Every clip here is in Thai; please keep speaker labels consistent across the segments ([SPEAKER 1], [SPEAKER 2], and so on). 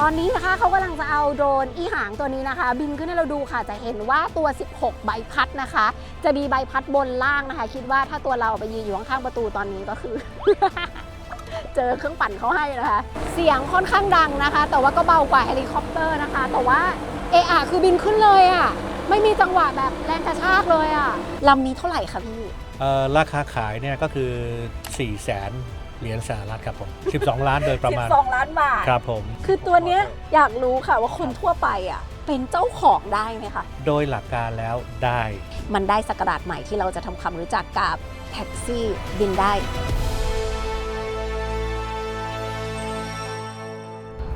[SPEAKER 1] ตอนนี้นะคะเขากำลังจะเอาโดรนอีหางตัวนี้นะคะ บินขึ้นให้เราดูค่ะจะเห็นว่าตัว 16 ใบพัดนะคะ จะมีใบพัดบนล่างนะคะ คิดว่าถ้าตัวเราไปยืนอยู่ข้างๆประตูตอนนี้ก็คือ เจอเครื่องปั่นเขาให้นะคะ เสียงค่อนข้างดังนะคะ แต่ว่าก็เบากว่าเฮลิคอปเตอร์นะคะ แต่ว่าเออะคือบินขึ้นเลยอะไม่มีจังหวะแบบแรงกระชากเลยอะลำนี้เท่าไหร่คะพี่
[SPEAKER 2] เอ่อราคาขายเนี่ยก็คือ 4 0 0แสน เหรียญสหรัฐครับผม 12 ล้านโดยประมาณ
[SPEAKER 1] 12 ล้านบาท
[SPEAKER 2] ครับผม
[SPEAKER 1] คือตัวเนี้ยอยากรู้ค่ะว่าคนทั่วไปอะเป็นเจ้าของได้ไหมคะ
[SPEAKER 2] โดยหลักการแล้วได้
[SPEAKER 1] มันได้สกราดใหม่ที่เราจะทำความรู้จักกับแท็กซี่บินได้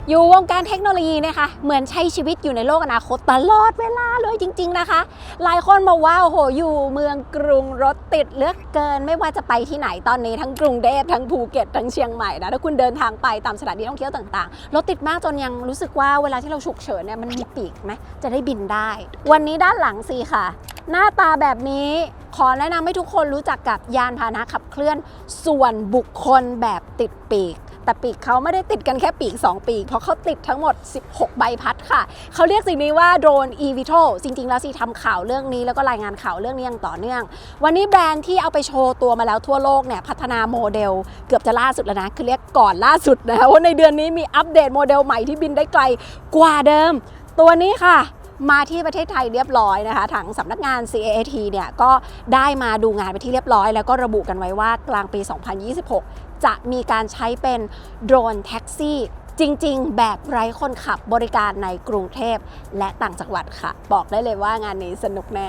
[SPEAKER 1] อยู่วงการเทคโนโลยีนะคะ เหมือนใช้ชีวิตอยู่ในโลกอนาคตตลอดเวลาเลยจริง ๆนะคะ หลายคนบอกว่าโอ้โหอยู่เมืองกรุงรถติดเลือกเกิน ไม่ว่าจะไปที่ไหนตอนนี้ทั้งกรุงเทพทั้งภูเก็ตทั้งเชียงใหม่นะถ้าคุณเดินทางไปตามสถานที่ท่องเที่ยวต่างๆรถติดมากจนยังรู้สึกว่าเวลาที่เราฉุกเฉินเนี่ยมันมีปีกไหมจะได้บินได้ วันนี้ด้านหลังสิค่ะ หน้าตาแบบนี้ขอแนะนำให้ทุกคนรู้จักกับยานพาหนะขับเคลื่อน ส่วนบุคคลแบบติดปีก แต่ปีกเขาไม่ได้ติดกันแค่ปีก 2 ปีก เพราะเขาติดทั้งหมด 16 ใบพัดค่ะ เขาเรียกสิ่งนี้ว่าโดรน eVTOL จริง ๆ แล้วสิทำข่าวเรื่องนี้แล้วก็รายงานข่าวเรื่องนี้อย่างต่อเนื่อง วันนี้แบรนด์ที่เอาไปโชว์ตัวมาแล้วทั่วโลกเนี่ยพัฒนาโมเดลเกือบจะล่าสุดแล้วนะ คือเรียกก่อนล่าสุดนะคะว่าในเดือนนี้มีอัปเดตโมเดลใหม่ที่บินได้ไกลกว่าเดิม ตัวนี้ค่ะมาที่ประเทศไทยเรียบร้อยนะคะทางสำนักงาน CAAT เนี่ยก็ได้มาดูงานไปที่เรียบร้อย แล้วก็ระบุกันไว้ว่ากลางปี 2026 จะมีการใช้เป็นโดรนแท็กซี่ จริงๆ แบบไร้คนขับบริการในกรุงเทพและต่างจังหวัดค่ะ บอกได้เลยว่างานนี้สนุกแน่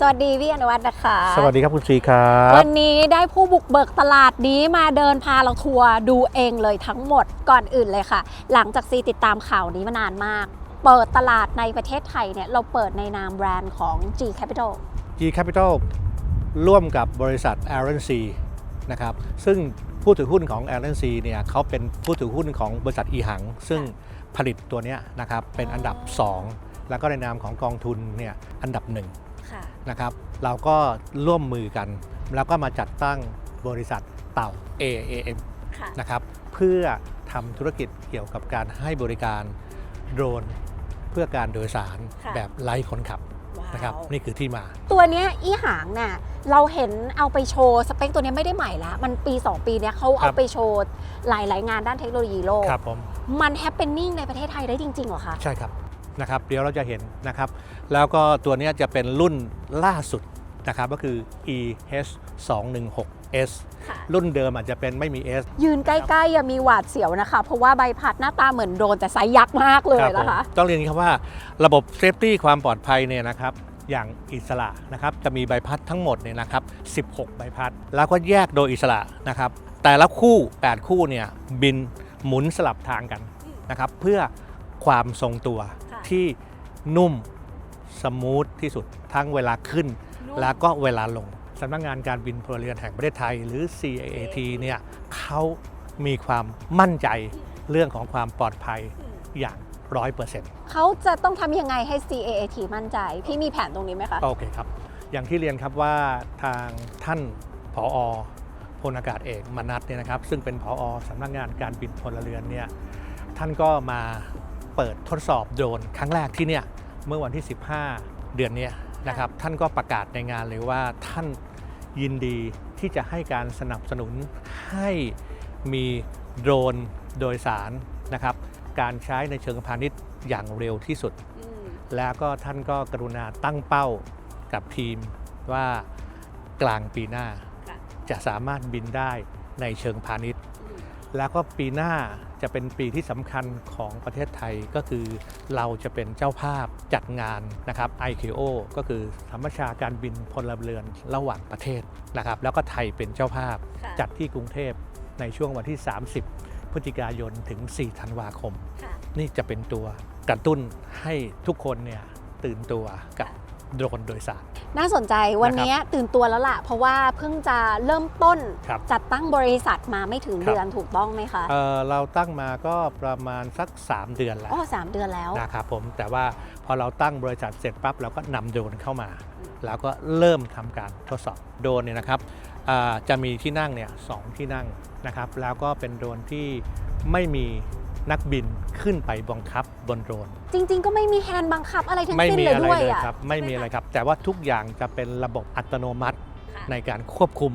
[SPEAKER 1] สวัสดีพี่อนุวัฒน์นะคะ
[SPEAKER 2] สวัสดีครับคุณซีครับ
[SPEAKER 1] วันนี้ได้ผู้บุกเบิกตลาดนี้มาเดินพาเราทัวร์ดูเองเลยทั้งหมดก่อนอื่นเลยค่ะ หลังจากซีติดตามข่าวนี้มานานมาก เปิดตลาดในประเทศไทยเนี่ยเราเปิดในนามแบรนด์ของ G Capital
[SPEAKER 2] G Capital ร่วมกับบริษัท a r o n C นะครับซึ่งผู้ถือหุ้นของ a r o n C เนี่ยเขาเป็นผู้ถือหุ้นของบริษัทอีหัง ซึ่งผลิตตัวเนี้ยนะครับเป็นอันดับ 2 แล้วก็ในนามของกองทุนเนี่ยอันดับหนึ่ง
[SPEAKER 1] ค่ะ
[SPEAKER 2] นะครับเราก็ร่วมมือกัน แล้วก็มาจัดตั้งบริษัทเต่า AAM
[SPEAKER 1] ค่ะ
[SPEAKER 2] นะครับเพื่อทำธุรกิจเกี่ยวกับการให้บริการโดรนเพื่อการโดยสาร
[SPEAKER 1] ค่ะ
[SPEAKER 2] แบบไร้คนขับนะครับ
[SPEAKER 1] ว้าว
[SPEAKER 2] นี่คือที่มา
[SPEAKER 1] ตัวเนี้ยอีหางเนี่ยเราเห็นเอาไปโชว์สเปคตัวเนี้ยไม่ได้ใหม่ละมันปี 2 ปีเนี้ยเขา
[SPEAKER 2] ครั
[SPEAKER 1] เอา
[SPEAKER 2] บ
[SPEAKER 1] ไปโชว์หลาย ๆ งานด้านเทคโนโลยีโลก
[SPEAKER 2] ครับผม
[SPEAKER 1] มันแฮปเปนนิ่งในประเทศไทยได้จริงๆเหรอคะ
[SPEAKER 2] ใช่ครับนะครับ เดี๋ยวเราจะเห็นนะครับ แล้วก็ตัวเนี้ยจะเป็นรุ่นล่าสุดนะครับก็คือ EH 2 1 6 S
[SPEAKER 1] ค่ะ
[SPEAKER 2] รุ่นเดิมอาจจะเป็นไม่มี S
[SPEAKER 1] ยืนใกล้ๆอย่ามีหวาดเสียวนะคะ เพราะว่าใบพัดหน้าตาเหมือนโดรนแต่ไซส์ยักษ์มากเลย
[SPEAKER 2] ครับผม
[SPEAKER 1] นะคะ
[SPEAKER 2] ต้องเรียนอย่างนี้ครับว่าระบบเซฟตี้ความปลอดภัยเนี่ยนะครับอย่างอิสระนะครับจะมีใบพัดทั้งหมดเนี่ยนะครับ 16 ใบพัด แล้วก็แยกโดยอิสระนะครับ แต่ละคู่ 8 คู่เนี่ยบินหมุนสลับทางกันนะครับ เพื่อความทรงตัว
[SPEAKER 1] ค่ะ
[SPEAKER 2] ที่นุ่มสมูทที่สุดทั้งเวลาขึ้น แล้วก็เวลาลง สำนักงานการบินพลเรือนแห่งประเทศไทย หรือ CAAT เนี่ยเขามีความมั่นใจเรื่องของความปลอดภัยอย่างร้อยเปอร์เซ็นต์
[SPEAKER 1] เขาจะต้องทำยังไงให้ CAAT มั่นใจ พี่มีแผนตรงนี้ไหมคะ
[SPEAKER 2] โอเคครับ อย่างที่เรียนครับว่าทางท่านผอพลอากาศเอกมนัทเนี่ยนะครับ ซึ่งเป็นผอสำนักงานการบินพลเรือนเนี่ยท่านก็มาเปิดทดสอบโดรนครั้งแรกที่เนี่ยเมื่อวันที่ 15 เดือนเนี้ยนะครับ ท่านก็ประกาศในงานเลยว่าท่าน ยินดีที่จะให้การสนับสนุนให้มีโดรนโดยสารนะครับ การใช้ในเชิงพาณิชย์อย่างเร็วที่สุด แล้วก็ท่านก็กรุณาตั้งเป้ากับทีมว่ากลางปีหน้า
[SPEAKER 1] ค่ะ
[SPEAKER 2] จะสามารถบินได้ในเชิงพาณิชย์ แล้วก็ปีหน้าจะเป็นปีที่สำคัญของประเทศไทยก็คือเราจะเป็นเจ้าภาพจัดงานนะครับ ICAO ก็คือธรรมชาการบินพลเรือนระหว่างประเทศนะครับ แล้วก็ไทยเป็นเจ้าภาพ
[SPEAKER 1] ค่ะ
[SPEAKER 2] จัดที่กรุงเทพในช่วงวันที่ 30 พฤศจิกายนถึง 4 ธันวาคม
[SPEAKER 1] ค่ะ
[SPEAKER 2] นี่จะเป็นตัวกระตุ้นให้ทุกคนเนี่ยตื่นตัวกับ โดรนโดยสาร
[SPEAKER 1] น่าสนใจวันนี้ตื่นตัวแล้วล่ะ เพราะว่าเพิ่งจะเริ่มต้น
[SPEAKER 2] ครับ
[SPEAKER 1] จัดตั้งบริษัทมาไม่ถึง
[SPEAKER 2] ครับ
[SPEAKER 1] เดือนถูกต้องไหมคะ
[SPEAKER 2] เอ่อเราตั้งมาก็ประมาณสัก 3 เดือนแล้ว
[SPEAKER 1] อ๋อสามเดือนแล้ว
[SPEAKER 2] นะครับผมแต่ว่าพอเราตั้งบริษัทเสร็จปั๊บเราก็นำโดรนเข้ามา แล้วก็เริ่มทำการทดสอบโดรนเนี่ยนะครับอ่าจะมีที่นั่งเนี่ยสองที่นั่งนะครับแล้วก็เป็นโดรนที่ไม่มี นักบินขึ้นไปบังคับบนโดรน
[SPEAKER 1] จริง ๆ ก็ไม่มีแฮนด์บังคับอะไรทั้ง
[SPEAKER 2] ไม่
[SPEAKER 1] สิ้น
[SPEAKER 2] มี
[SPEAKER 1] เลย
[SPEAKER 2] อะไร
[SPEAKER 1] ด้วย
[SPEAKER 2] เลย
[SPEAKER 1] อะ
[SPEAKER 2] ครับ ไม่มี
[SPEAKER 1] ใช่ห
[SPEAKER 2] อะไรครับ แต่ว่าทุกอย่างจะเป็นระบบอัตโนมัติ
[SPEAKER 1] ค่ะ
[SPEAKER 2] ในการควบคุม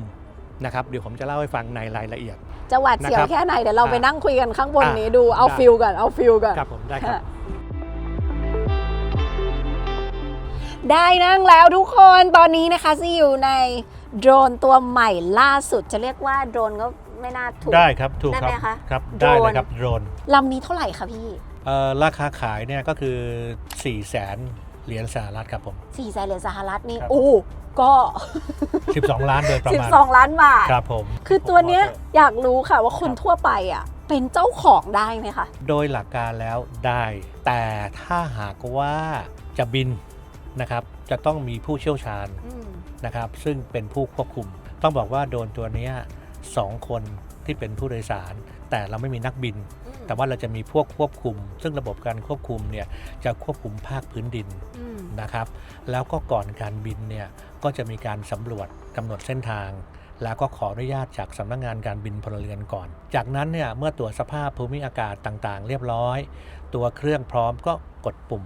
[SPEAKER 2] นะครับ เดี๋ยวผมจะเล่าให้ฟังในรายละเอียด
[SPEAKER 1] จะหวาดเสียว
[SPEAKER 2] นะครับ
[SPEAKER 1] แค่ไหนเดี๋ยวเราไป
[SPEAKER 2] อะ
[SPEAKER 1] นั่งคุยกันข้างบน
[SPEAKER 2] อะ
[SPEAKER 1] นี้ดูเอา
[SPEAKER 2] ได้
[SPEAKER 1] ฟิลก่อนเอาฟิลก่อน
[SPEAKER 2] ครับผมได้ครับ
[SPEAKER 1] ได้นั่งแล้วทุกคนตอนนี้นะคะซี่อยู่ในโดรนตัวใหม่ล่าสุดจะเรียกว่าโดรนก็ ไม่น่าถูก
[SPEAKER 2] ได้ครับถูก
[SPEAKER 1] ได้
[SPEAKER 2] ครับ
[SPEAKER 1] ไหมคะ
[SPEAKER 2] ครับ
[SPEAKER 1] โดร
[SPEAKER 2] ได้
[SPEAKER 1] น
[SPEAKER 2] เลยครับโดรน
[SPEAKER 1] ลำนี้เท่าไหร่คะพี่
[SPEAKER 2] เอ่อราคาขายเนี่ยก็คือ4 0 0แสนเหรียญสหรัฐครับผม
[SPEAKER 1] 4ี่แสนเหรียญสหรัฐนี่
[SPEAKER 2] ครับ
[SPEAKER 1] โอ้ก็
[SPEAKER 2] 12 ล้านโดยประมาณ
[SPEAKER 1] 12 ล้านบาท
[SPEAKER 2] ครับผม
[SPEAKER 1] คือตัวเนี้ย
[SPEAKER 2] ผม
[SPEAKER 1] อยากรู้ค่ะว่าคน
[SPEAKER 2] ครับ
[SPEAKER 1] ทั่วไปอะเป็นเจ้าของได้ไหมคะ
[SPEAKER 2] โดยหลักการแล้วได้ แต่ถ้าหากว่าจะบินนะครับจะต้องมีผู้เชี่ยวชาญนะครับ ซึ่งเป็นผู้ควบคุม ต้องบอกว่าโดรนตัวเนี้ย สองคนที่เป็นผู้โดยสาร แต่เราไม่มีนักบิน แต่ว่าเราจะมีพวกควบคุม ซึ่งระบบการควบคุมเนี่ยจะควบคุมภาคพื้นดินนะครับ แล้วก็ก่อนการบินเนี่ยก็จะมีการสำรวจกำหนดเส้นทาง แล้วก็ขออนุญาตจากสำนักงานการบินพลเรือนก่อน จากนั้นเนี่ยเมื่อตรวจสภาพภูมิอากาศต่างๆ เรียบร้อย ตัวเครื่องพร้อมก็กดปุ่ม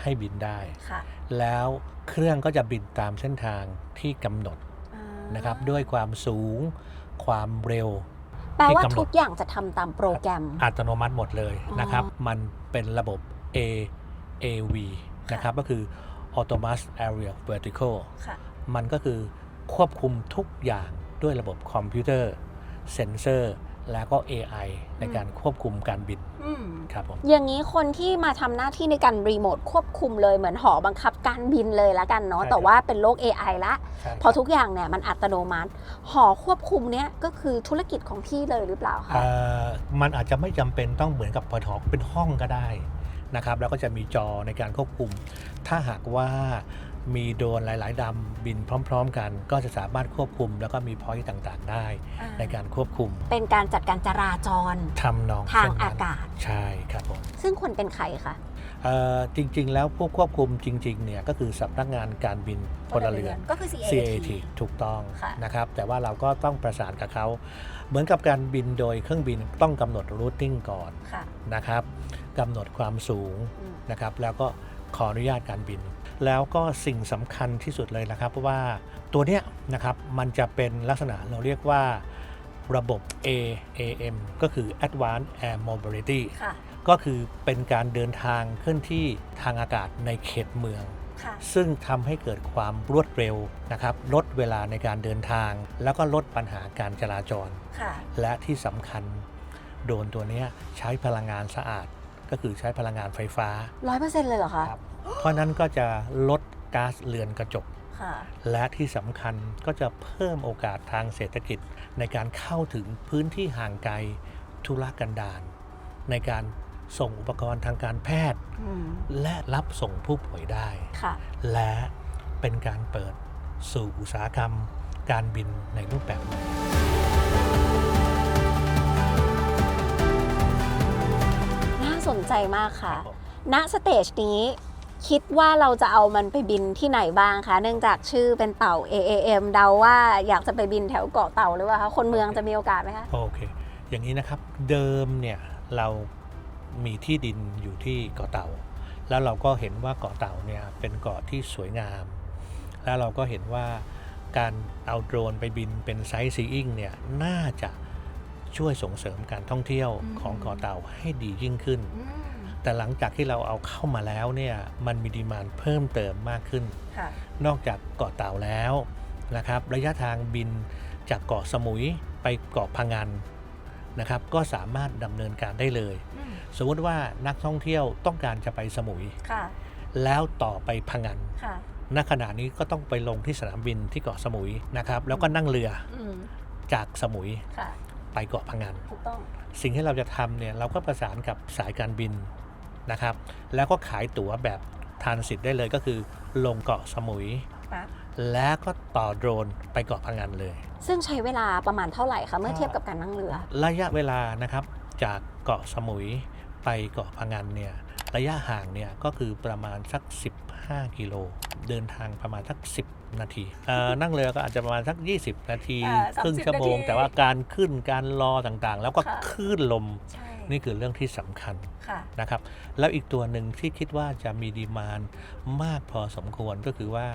[SPEAKER 2] ให้บินได้
[SPEAKER 1] ค่ะ
[SPEAKER 2] แล้วเครื่องก็จะบินตามเส้นทางที่กำหนดนะครับด้วยความสูง ความเร็ว
[SPEAKER 1] แปลว่า
[SPEAKER 2] ที่กำหนด
[SPEAKER 1] ทุกอย่างจะทำตามโปรแกรม
[SPEAKER 2] อัตโนมัติหมดเลย
[SPEAKER 1] อ๋อ
[SPEAKER 2] นะครับ มันเป็นระบบ A AV นะครับก็คือ Autonomous Aerial Vertical
[SPEAKER 1] ค่ะ
[SPEAKER 2] มันก็คือควบคุมทุกอย่างด้วยระบบคอมพิวเตอร์ เซนเซอร์ แล้วก็ AI ในการควบคุมการบินครับผม
[SPEAKER 1] อย่างนี้คนที่มาทำหน้าที่ในการรีโมทควบคุมเลยเหมือนหอบังคับการบินเลยละกันเนาะ
[SPEAKER 2] ใช่ครับ
[SPEAKER 1] แต่ว่าเป็นโลก AI ละ
[SPEAKER 2] ใช่
[SPEAKER 1] พอทุกอย่างเนี่ยมันอัตโนมัติ หอควบคุมเนี้ยก็คือธุรกิจของพี่เลยหรือเปล่าคะ
[SPEAKER 2] เอ่อมันอาจจะไม่จำเป็นต้องเหมือนกับพอทอเป็นห้องก็ได้นะครับแล้วก็จะมีจอในการควบคุม ถ้าหากว่า มีโดรนหลาย ๆดำบินพร้อม ๆ กัน ก็จะสามารถควบคุม แล้วก็มีพอยต์ต่างๆ ได้ในการควบคุม
[SPEAKER 1] เป็นการจัดการจราจร
[SPEAKER 2] ทำนอง
[SPEAKER 1] ทาง
[SPEAKER 2] เช่นนั้น
[SPEAKER 1] อากาศ
[SPEAKER 2] ใช่ครับผม
[SPEAKER 1] ซึ่งควรเป็นใครคะ
[SPEAKER 2] เอ่อจริง ๆ แล้วผู้ควบคุมจริง ๆ เนี่ย ก็คือสำนักงานการบินพลเรือน
[SPEAKER 1] ก็คือ
[SPEAKER 2] CAT ถูกต้อง
[SPEAKER 1] ค่ะ
[SPEAKER 2] นะครับ แต่ว่าเราก็ต้องประสานกับเขา เหมือนกับการบินโดยเครื่องบินต้องกำหนดรูทติ้งก่อน
[SPEAKER 1] ค่ะ
[SPEAKER 2] นะครับกำหนดความสูง
[SPEAKER 1] อืม
[SPEAKER 2] นะครับ แล้วก็ขออนุญาตการบิน แล้วก็สิ่งสำคัญที่สุดเลยนะครับเพราะว่าตัวเนี้ยนะครับมันจะเป็นลักษณะเราเรียกว่าระบบ AAM ก็คือ Advanced Air Mobility
[SPEAKER 1] ค่ะ
[SPEAKER 2] ก็คือเป็นการเดินทางเคลื่อนที่ทางอากาศในเขตเมือง
[SPEAKER 1] ค่ะ
[SPEAKER 2] ซึ่งทำให้เกิดความรวดเร็วนะครับลดเวลาในการเดินทาง แล้วก็ลดปัญหาการจราจร
[SPEAKER 1] ค่ะ
[SPEAKER 2] และที่สำคัญโดรนตัวเนี้ยใช้พลังงานสะอาด ก็คือใช้พลังงานไฟฟ้า
[SPEAKER 1] ร้อยเปอร์เซ็นต์เลยเหรอคะ
[SPEAKER 2] ครับ เพราะนั้นก็จะลดก๊าซเรือนกระจก
[SPEAKER 1] ค่ะ
[SPEAKER 2] และที่สำคัญก็จะเพิ่มโอกาสทางเศรษฐกิจ ในการเข้าถึงพื้นที่ห่างไกลธุรกันดารในการส่งอุปกรณ์ทางการแพทย์
[SPEAKER 1] อืม
[SPEAKER 2] และรับส่งผู้ป่วยได้
[SPEAKER 1] ค่ะ
[SPEAKER 2] และเป็นการเปิดสู่อุตสาหกรรม การบินในรูปแบบใหม่
[SPEAKER 1] น่าสนใจมากค่ะ
[SPEAKER 2] ครับผม
[SPEAKER 1] ณสเตจนี้ คิดว่าเราจะเอามันไปบินที่ไหนบ้างคะ เนื่องจากชื่อเป็นเต่า AAM เดาว่าอยากจะไปบินแถวเกาะเต่าหรือเปล่าคะ คนเมืองจะมีโอกาสไหมคะ
[SPEAKER 2] โอเค อย่างนี้นะครับ เดิมเนี่ยเรามีที่ดินอยู่ที่เกาะเต่า แล้วเราก็เห็นว่าเกาะเต่าเนี่ยเป็นเกาะที่สวยงาม แล้วเราก็เห็นว่าการเอาโดรนไปบินเป็นไซต์ซีอิงเนี่ยน่าจะช่วยส่งเสริมการท่องเที่ยว
[SPEAKER 1] อืม
[SPEAKER 2] ของเกาะเต่าให้ดียิ่งขึ้น แต่หลังจากที่เราเอาเข้ามาแล้วเนี่ยมันมีดีมานเพิ่มเติมมากขึ้น
[SPEAKER 1] ค่ะ
[SPEAKER 2] นอกจากเกาะเต่าแล้วนะครับ ระยะทางบินจากเกาะสมุยไปเกาะพังงานนะครับ ก็สามารถดำเนินการได้เลยสมมติว่านักท่องเที่ยวต้องการจะไปสมุย
[SPEAKER 1] ค่ะ
[SPEAKER 2] แล้วต่อไปพังงาน
[SPEAKER 1] ค่ะ
[SPEAKER 2] ณขณะนี้ก็ต้องไปลงที่สนามบินที่เกาะสมุยนะครับ แล้วก็นั่งเรือ
[SPEAKER 1] อืม
[SPEAKER 2] จากสมุย
[SPEAKER 1] ค่ะ
[SPEAKER 2] ไปเกาะพังงาน
[SPEAKER 1] ถูกต้อง
[SPEAKER 2] สิ่งที่เราจะทำเนี่ยเราก็ประสานกับสายการบิน นะครับ แล้วก็ขายตั๋วแบบทานสิทธิ์ได้เลยก็คือ ลงเกาะสมุย
[SPEAKER 1] ครับ
[SPEAKER 2] แล้วก็ต่อโดรนไปเกาะพังงานเลย
[SPEAKER 1] ซึ่งใช้เวลาประมาณเท่าไหร่คะเมื่อเทียบกับการนั่งเรือ
[SPEAKER 2] ระยะเวลานะครับ จากเกาะสมุยไปเกาะพังงานเนี่ยระยะห่างเนี่ยก็คือประมาณสัก5กิโล เดินทางประมาณสัก 10 นาทีเอ่อนั่งเรือก็อาจจะประมาณสัก 20 นาที
[SPEAKER 1] อ่า30
[SPEAKER 2] ครึ่งชั่วโมง
[SPEAKER 1] นาที
[SPEAKER 2] แต่ว่าการขึ้นการรอต่างๆ แล้วก็
[SPEAKER 1] ค่ะ
[SPEAKER 2] คลื่นลม
[SPEAKER 1] ใช่
[SPEAKER 2] นี่คือเรื่องที่สำคัญ
[SPEAKER 1] ค่ะ
[SPEAKER 2] นะครับ แล้วอีกตัวหนึ่งที่คิดว่าจะมีดีมานมากพอสมควรก็คือว่า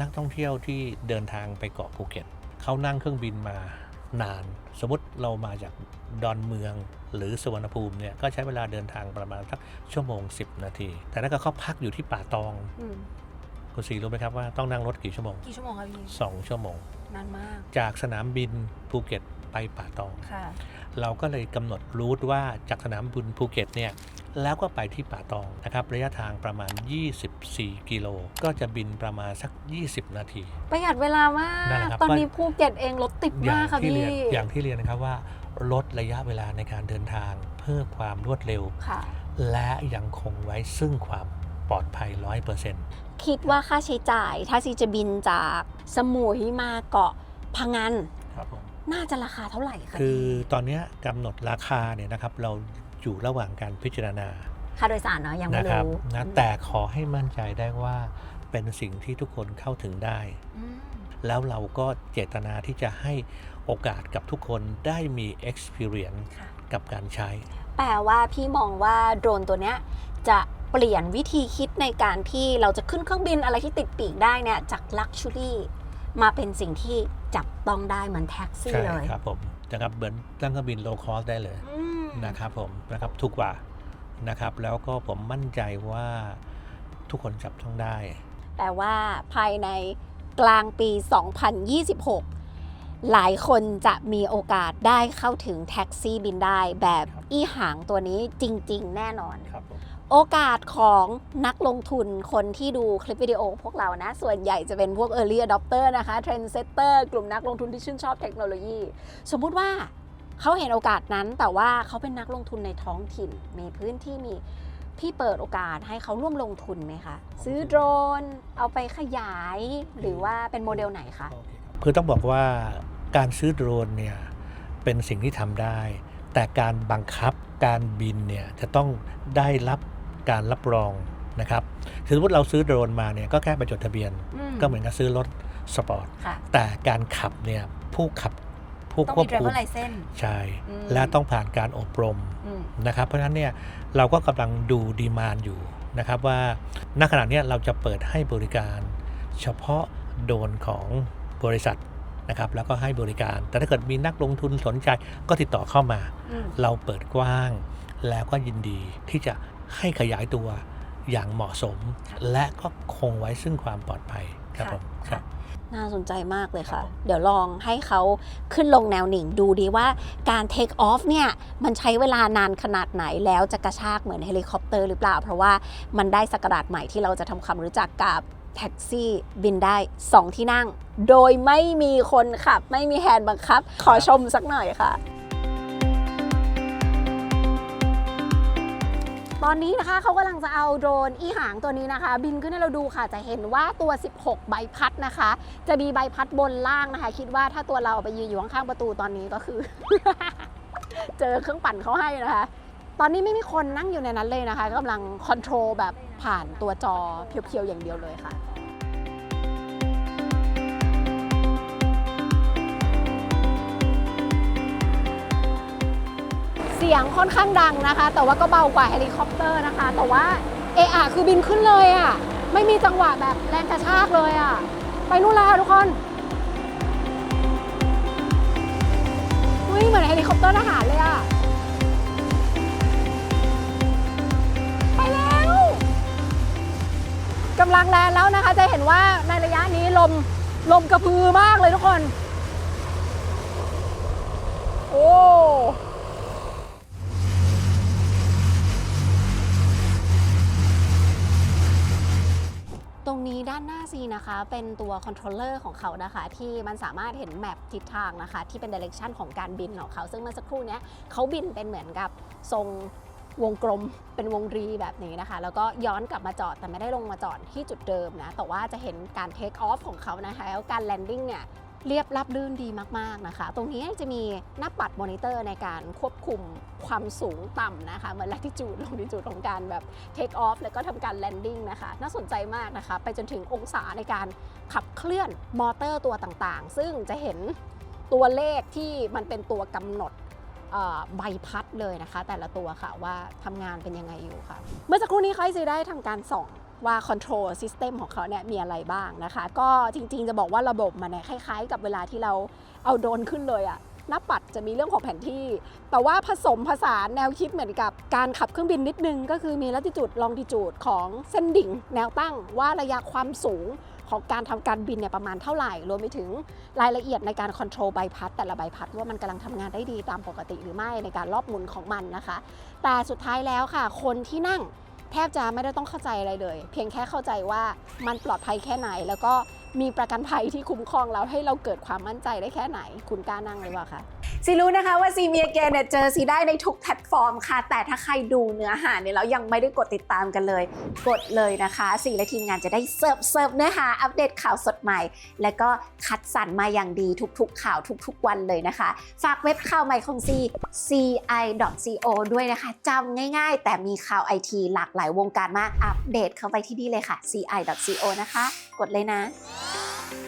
[SPEAKER 2] นักท่องเที่ยวที่เดินทางไปเกาะภูเก็ตเขานั่งเครื่องบินมานาน สมมติเรามาจากดอนเมืองหรือสุวรรณภูมิเนี่ยก็ใช้เวลาเดินทางประมาณสักชั่วโมง 10 นาที แต่ถ้าเกิดเขาพักอยู่ที่ป่าตอง
[SPEAKER 1] อืม
[SPEAKER 2] คุณสีรู้ไหมครับว่าต้องนั่งรถกี่ชั่วโมง
[SPEAKER 1] กี่ชั่วโมงครับพี่
[SPEAKER 2] 2 ชั่วโมง
[SPEAKER 1] นานมาก
[SPEAKER 2] จากสนามบินภูเก็ตไปป่าตอง
[SPEAKER 1] ค่ะ
[SPEAKER 2] เราก็เลยกำหนดรูทว่าจากสนามบินภูเก็ตเนี่ยแล้วก็ไปที่ป่าตองนะครับระยะทางประมาณ 24 กิโล ก็จะบินประมาณสัก 20 นาที
[SPEAKER 1] ประหยัดเวลามาก
[SPEAKER 2] นั่นแหละครับ
[SPEAKER 1] ตอนนี้ภูเก็ตเองรถติด
[SPEAKER 2] อย่ามา
[SPEAKER 1] งกค่ะ
[SPEAKER 2] ที่
[SPEAKER 1] พี่
[SPEAKER 2] เรียนอย่างที่เรียนนะครับว่าลดระยะเวลาในการเดินทางเพิ่มความรวดเร็ว
[SPEAKER 1] ค่ะ
[SPEAKER 2] และยังคงไว้ซึ่งความปลอดภัย 100%
[SPEAKER 1] คิดว่าค่าใช้จ่ายถ้าซีจะบินจากสมุยมาเกาะพังงาน
[SPEAKER 2] ครับผม
[SPEAKER 1] น่าจะราคาเท่าไหร่คะ
[SPEAKER 2] คือ
[SPEAKER 1] พี่
[SPEAKER 2] ตอนเนี้ยกำหนดราคาเนี่ยนะครับเราอยู่ระหว่างการพิจารณา
[SPEAKER 1] ค่าโดยสารเนาะยังไม่
[SPEAKER 2] นะครับ
[SPEAKER 1] รู้
[SPEAKER 2] นะแต่ขอให้มั่นใจได้ว่าเป็นสิ่งที่ทุกคนเข้าถึงได้
[SPEAKER 1] อืม
[SPEAKER 2] แล้วเราก็เจตนาที่จะให้โอกาสกับทุกคนได้มี experience
[SPEAKER 1] ค่ะ
[SPEAKER 2] กับการใช้
[SPEAKER 1] แปลว่าพี่มองว่าโดรนตัวเนี้ยจะเปลี่ยนวิธีคิดในการที่เราจะขึ้นเครื่องบินอะไรที่ติดปีกได้เนี่ยจากลักชัวรี่มาเป็นสิ่งที่ จับต้องได้เหมือนแท็กซี่
[SPEAKER 2] ใช่
[SPEAKER 1] เลย
[SPEAKER 2] ครับผมนะครับเหมือนตั้งเครื่องบิน low cost ได้เลย
[SPEAKER 1] อืม
[SPEAKER 2] นะครับผมนะครับถูกกว่านะครับ แล้วก็ผมมั่นใจว่าทุกคนจับต้องได้
[SPEAKER 1] แต่ว่าภายในกลางปี 2026 หลายคนจะมีโอกาสได้เข้าถึงแท็กซี่บินได้แบบ
[SPEAKER 2] ครับ
[SPEAKER 1] อีหางตัวนี้จริง ๆ แน่นอน
[SPEAKER 2] ครับผม
[SPEAKER 1] โอกาสของนักลงทุนคนที่ดูคลิปวิดีโอพวกเรานะ ส่วนใหญ่จะเป็นพวก Early Adopter นะคะ Trendsetter กลุ่มนักลงทุนที่ชื่นชอบเทคโนโลยี สมมุติว่าเขาเห็นโอกาสนั้น แต่ว่าเขาเป็นนักลงทุนในท้องถิ่น มีพื้นที่มีพี่เปิดโอกาสให้เขาร่วมลงทุนไหมคะ ซื้อโดรน เอาไปขยาย หรือว่าเป็นโมเดลไหนคะ
[SPEAKER 2] คือต้องบอกว่าการซื้อโดรนเนี่ยเป็นสิ่งที่ทำได้ แต่การบังคับการบินเนี่ยจะต้องได้รับ การรับรองนะครับสมมติเราซื้อโดรนมาเนี่ยก็แค่ไปจดทะเบียน ก็เหมือนกับซื้อรถสปอร์ต
[SPEAKER 1] ค่ะ
[SPEAKER 2] แต่การขับเนี่ยผู้ขับผู้
[SPEAKER 1] ต้อง
[SPEAKER 2] ควบ
[SPEAKER 1] มี
[SPEAKER 2] คุม
[SPEAKER 1] driver license
[SPEAKER 2] ใช่
[SPEAKER 1] อืม
[SPEAKER 2] และต้องผ่านการอบรม
[SPEAKER 1] อืม
[SPEAKER 2] นะครับ เพราะฉะนั้นเนี่ยเราก็กำลังดูดีมานอยู่นะครับว่าณขณะเนี้ยเราจะเปิดให้บริการ เฉพาะโดรนของบริษัทนะครับแล้วก็ให้บริการ แต่ถ้าเกิดมีนักลงทุนสนใจก็ติดต่อเข้ามา
[SPEAKER 1] อืม
[SPEAKER 2] เราเปิดกว้างแล้วก็ยินดีที่จะ ให้ขยายตัวอย่างเหมาะสม และก็คงไว้ซึ่งความปลอดภัยครับผมครับ
[SPEAKER 1] น่าสนใจมากเลยค่ะ
[SPEAKER 2] ครับผม
[SPEAKER 1] เดี๋ยวลองให้เขาขึ้นลงแนวหนิ่งดูดีว่าการ take off เนี่ย มันใช้เวลานานขนาดไหนแล้วจะกระชากเหมือนเฮลิคอปเตอร์หรือเปล่า เพราะว่ามันได้สกราดใหม่ที่เราจะทำความรู้จักกับแท็กซี่บินได้ 2 ที่นั่ง โดยไม่มีคนขับ ไม่มีแฮนด์บังคับ ขอชมสักหน่อยค่ะ ตอนนี้นะคะเขากำลังจะเอาโดรนอีหางตัวนี้นะคะ บินขึ้นให้เราดูค่ะจะเห็นว่าตัว 16 ใบพัดนะคะ จะมีใบพัดบนล่างนะคะ คิดว่าถ้าตัวเราไปยืนอยู่ข้างๆประตูตอนนี้ก็คือ เจอเครื่องปั่นเขาให้นะคะ ตอนนี้ไม่มีคนนั่งอยู่ในนั้นเลยนะคะกำลังคอนโทรลแบบผ่านตัวจอเพียวๆอย่างเดียวเลยค่ะ สียงค่อนข้างดังนะคะ แต่ว่าก็เบากว่าเฮลิคอปเตอร์นะคะ แต่ว่าเอะอะคือบินขึ้นเลยอะไม่มีจังหวะแบบแรงกระชากเลยอะไปนู่นแล้วค่ะทุกคนเฮ้ยเหมือนเฮลิคอปเตอร์ทหารเลยอะไปแล้วกำลังแรงแล้วนะคะ จะเห็นว่าในระยะนี้ลมลมกระพือมากเลยทุกคน โอ้ ต น้านหน้าซีนะคะ เป็นตัวคอนโทรลเลอร์ของเขานะคะ ที่มันสามารถเห็นแมปทิศทางนะคะ ที่เป็นดิเรกชันของการบินของเขา ซึ่งเมื่อสักครู่นี้เขาบินเป็นเหมือนกับทรงวงกลมเป็นวงรีแบบนี้นะคะ แล้วก็ย้อนกลับมาจอดแต่ไม่ได้ลงมาจอดที่จุดเดิมนะ แต่ว่าจะเห็นการเทคออฟของเขานะคะแล้วการแลนดิ้งเนี่ย เรียบรับลื่นดีมากๆนะคะ ตรงนี้จะมีหน้าปัดมอนิเตอร์ในการควบคุมความสูงต่ำนะคะเหมือน latitude longitude ของการแบบ take off แล้วก็ทำการ landing นะคะน่าสนใจมากนะคะ ไปจนถึงองศาในการขับเคลื่อนมอเตอร์ตัวต่างๆ ซึ่งจะเห็นตัวเลขที่มันเป็นตัวกำหนดใบพัดเลยนะคะ แต่ละตัวค่ะว่าทำงานเป็นยังไงอยู่ค่ะ เมื่อสักครู่นี้ค่อยซีได้ทำการส่อง ว่า Control System ของเขาเนี่ยมีอะไรบ้างนะคะ ก็จริงๆจะบอกว่าระบบมันเนี่ยคล้ายๆ กับเวลาที่เราเอาโดรนขึ้นเลยอะหน้าปัดจะมีเรื่องของแผนที่ แต่ว่าผสมผสานแนวคิดเหมือนกับการขับเครื่องบินนิดนึง ก็คือมีลัติจูดลองดิจูดของเส้นดิ่ง แนวตั้งว่าระยะความสูงของการทำการบินเนี่ยประมาณเท่าไหร่ รวมไปถึงรายละเอียดในการคอนโทรลใบพัด แต่ละใบพัดว่ามันกำลังทำงานได้ดีตามปกติหรือไม่ในการรอบหมุนของมันนะคะ แต่สุดท้ายแล้วค่ะ คนที่นั่ง แทบจะไม่ได้ต้องเข้าใจอะไรเลย เพียงแค่เข้าใจว่ามันปลอดภัยแค่ไหนแล้วก็ มีประกันภัยที่คุ้มครองเราให้เราเกิดความมั่นใจได้แค่ไหน คุณกล้านั่งหรือเปล่าคะซีรู้นะคะว่าซีเมียเกนเนี่ยเจอซีได้ในทุกแพลตฟอร์มค่ะ แต่ถ้าใครดูเนื้อหาเนี่ยแล้วยังไม่ได้กดติดตามกันเลย กดเลยนะคะซีและทีมงานจะได้เสิร์ฟเสิร์ฟเนื้อหาอัปเดตข่าวสดใหม่ และก็คัดสรรมาอย่างดีทุกๆ ข่าวทุกๆ วันเลยนะคะ ฝากเว็บข่าวใหม่ของ C ci.co ด้วยนะคะจำง่ายๆ แต่มีข่าวไอทีหลากหลายวงการมากอัปเดตเข้าไปที่นี่เลยค่ะ ci.co นะคะ กดเลยนะ Oh.